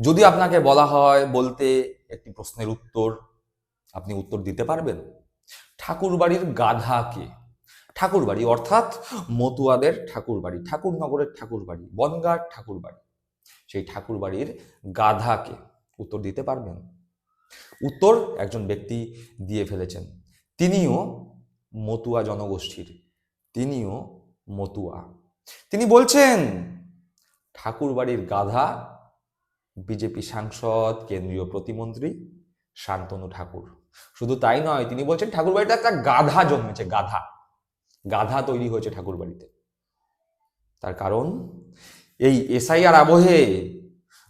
যদি আপনাকে বলা হয়, বলতে একটি প্রশ্নের উত্তর, আপনি উত্তর দিতে পারবেন। ঠাকুরবাড়ির গাধা কে? ঠাকুরবাড়ি অর্থাৎ মতুয়াদের ঠাকুরবাড়ি, ঠাকুরনগরের ঠাকুরবাড়ি, বনগাঁর ঠাকুরবাড়ি। সেই ঠাকুরবাড়ির গাধাকে উত্তর দিতে পারবেন। উত্তর একজন ব্যক্তি দিয়ে ফেলেছেন। তিনিও মতুয়া জনগোষ্ঠীর, তিনিও মতুয়া। তিনি বলছেন, ঠাকুরবাড়ির গাধা বিজেপি সাংসদ, কেন্দ্রীয় প্রতিমন্ত্রী শান্তনু ঠাকুর। শুধু তাই নয়, তিনি বলছেন ঠাকুরবাড়িতে একটা গাধা জন্মেছে, গাধা। গাধা তৈরি হয়েছে ঠাকুরবাড়িতে। তার কারণ, এই এসআইআর আবহে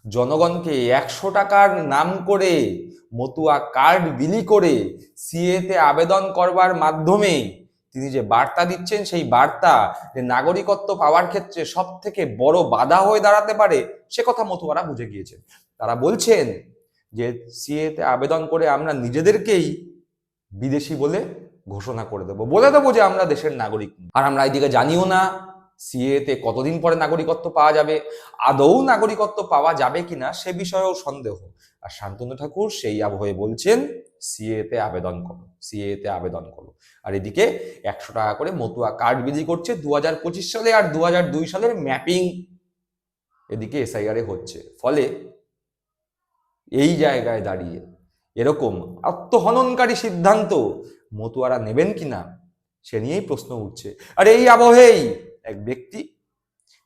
জনগণকে একশো টাকার নাম করে মতুয়া কার্ড বিলি করে সিএতে আবেদন করবার মাধ্যমে তিনি যে বার্তা দিচ্ছেন, সেই বার্তা যে নাগরিকত্ব পাওয়ার ক্ষেত্রে সব থেকে বড় বাধা হয়ে দাঁড়াতে পারে, সে কথা মতুয়ারা বুঝে গিয়েছেন। তারা বলছেন যে সিএতে আবেদন করে আমরা নিজেদেরকেই বিদেশি বলে ঘোষণা করে দেবো। বলে দেবো যে আমরা দেশের নাগরিক। আর আমরা এদিকে জানিও না সিএতে কতদিন পরে নাগরিকত্ব পাওয়া যাবে, আদৌ নাগরিকত্ব পাওয়া যাবে কিনা সে বিষয়েও সন্দেহ। আর শান্তনু ঠাকুর সেই আবহে বলছেন সিএতে আবেদন করো সিএতে আবেদন করো। আর এদিকে একশো টাকা করে মতুয়া কার্ড বিলি করছে দু হাজার পঁচিশ সালে আর দু হাজার দুই সালের ম্যাপিং এদিকে এসআইআরে হচ্ছে। ফলে এই জায়গায় দাঁড়িয়ে এরকম আত্মহননকারী সিদ্ধান্ত মতুয়ারা নেবেন কিনা, সে নিয়েই প্রশ্ন উঠছে। আর এই আবহেই এক ব্যক্তি,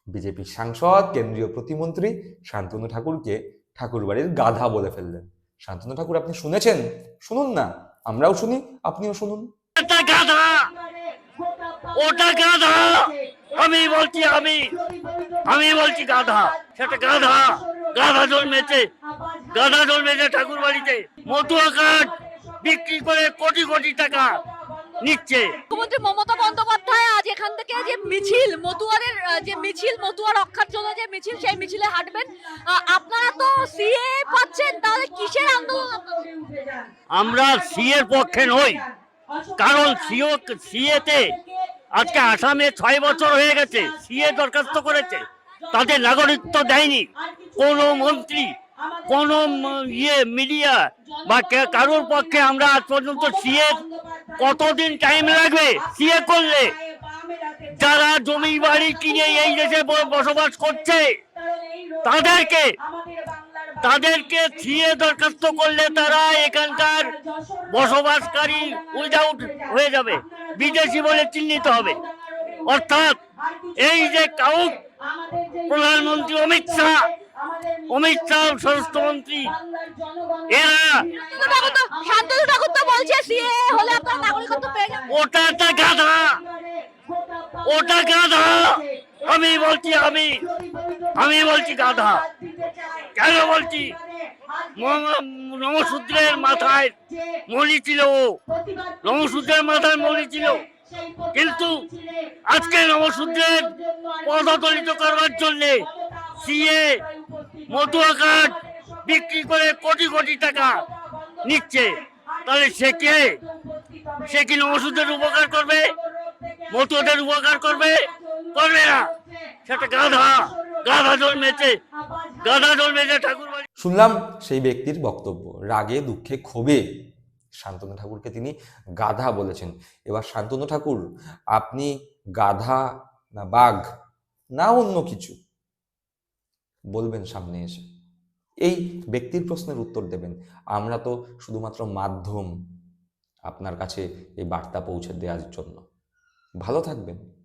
বিজেপির সাংসদ, কেন্দ্রীয় প্রতিমন্ত্রী শান্তনু ঠাকুরকে ঠাকুরবাড়ির গাধা বলে ফেললেন। শান্তনু ঠাকুর আপনি শুনেছেন? শুনুন না। আমরাও শুনি আপনিও শুনুন। গাধা! ওটা গাধা! আমি বলছি আমি আমি বলছি গাধা। সেটা গাধা। গাধা জন্মেছে। গাধা জন্মেছে ঠাকুর বাড়িতে। মতুয়া কাঠ বিক্রি করে কোটি কোটি টাকা নিচ্ছে। মুখ্যমন্ত্রী মমতা বন্দ্যোপাধ্যায় আজ এখান থেকে যে মিছিল মতুয়ারের যে মিছিল মতুয়া রক্ষার জন্য যে মিছিল সেই মিছিলে হাঁটবেন। আপনারা তো সিএ আমরা সিএর পক্ষে নই। কারণ সিও, সিএতে আজকে আসামে ছয় বছর হয়ে গেছে, সিএ দরখাস্ত করেছে। তাদের নাগরিকত্ব দেয়নি। কোনো মন্ত্রী, কোনো ইয়ে মিডিয়া বা কারোর পক্ষে আমরা আজ পর্যন্ত সিএ কতদিন টাইম লাগবে? সিএ করলে যারা জমি বাড়ি কিনে এই দেশে বসবাস করছে, তাদেরকে তাদেরকে সিএ দরখাস্ত করলে তারা এখানকার বসবাসকারী উইদাউট হয়ে যাবে, বিদেশি বলে চিহ্নিত হবে। অর্থাৎ এই যে কাউক, প্রধানমন্ত্রী অমিত শাহ অমিত শাহ স্বরাষ্ট্রমন্ত্রী, এরা ওটা একটা গাধা। ওটা গাধা। আমি বলছি আমি আমি বলছি গাধা। কেন বলছি? নমশূদ্রের মাথায় মলি ছিল ও। নমশূদ্রের মাথায় মলি ছিল। কিন্তু আজকে নমশূদ্রের পদদলিত করবার জন্য সিএ মতুয়া কার্ড বিক্রি করে কোটি কোটি টাকা নিচ্ছে। তাহলে সে কে? সে কি নমশূদ্রের উপকার করবে? মতুয়াদের উপকার করবে? করবে না। শুনলাম সেই ব্যক্তির বক্তব্য, রাগে, দুঃখে, ক্ষোভে। শান্তনু ঠাকুরকে তিনি গাধা বলেছেন। এবার শান্তনু ঠাকুর, আপনি গাধা না বাঘ না অন্য কিছু? বলবেন সামনে এসে। এই ব্যক্তির প্রশ্নের উত্তর দেবেন। আমরা তো শুধুমাত্র মাধ্যম আপনার কাছে এই বার্তা পৌঁছে দেওয়ার জন্য। ভালো থাকবেন।